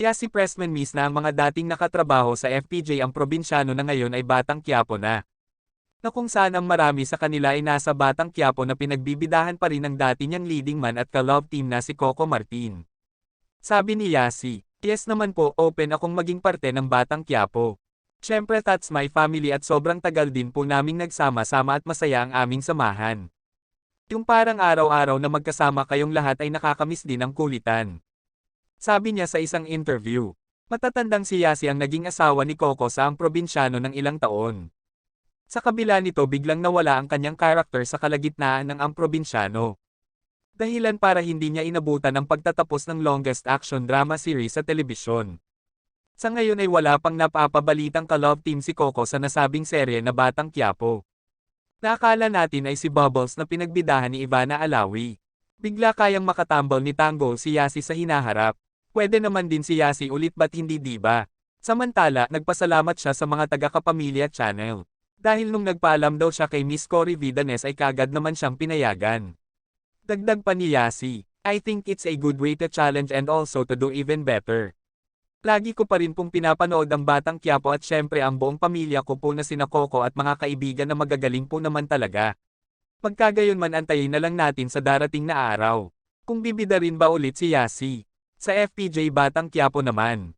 Kaya si Pressman miss na ang mga dating nakatrabaho sa FPJ ang probinsyano na ngayon ay Batang Quiapo na. Na kung saan ang marami sa kanila ay nasa Batang Quiapo na pinagbibidahan pa rin ng dati niyang leading man at ka-love team na si Coco Martin. Sabi ni Yasi, yes naman po open akong maging parte ng Batang Quiapo. Siyempre that's my family at sobrang tagal din po naming nagsama-sama at masaya ang aming samahan. Yung parang araw-araw na magkasama kayong lahat ay nakakamiss din ang kulitan. Sabi niya sa isang interview. Matatandang si Yasi ang naging asawa ni Coco sa ang probinsyano ng ilang taon. Sa kabila nito biglang nawala ang kanyang karakter sa kalagitnaan ng ang probinsyano. Dahilan para hindi niya inabutan ang pagtatapos ng longest action drama series sa telebisyon. Sa ngayon ay wala pang napapabalitang ka-love team si Coco sa nasabing serye na Batang Quiapo. Nakala natin ay si Bubbles na pinagbidahan ni Ivana Alawi. Bigla kayang makatambol ni Tanggol si Yasi sa hinaharap. Pwede naman din si Yasi ulit ba't hindi diba? Samantala, nagpasalamat siya sa mga taga-kapamilya channel. Dahil nung nagpaalam daw siya kay Miss Cory Vidanes ay kagad naman siyang pinayagan. Dagdag pa ni Yasi, I think it's a good way to challenge and also to do even better. Lagi ko pa rin pong pinapanood ang Batang Quiapo at syempre ang buong pamilya ko po na sina Coco at mga kaibigan na magagaling po naman talaga. Pagkagayon man antayin na lang natin sa darating na araw. Kung bibida rin ba ulit si Yasi? Sa FPJ Batang Quiapo naman.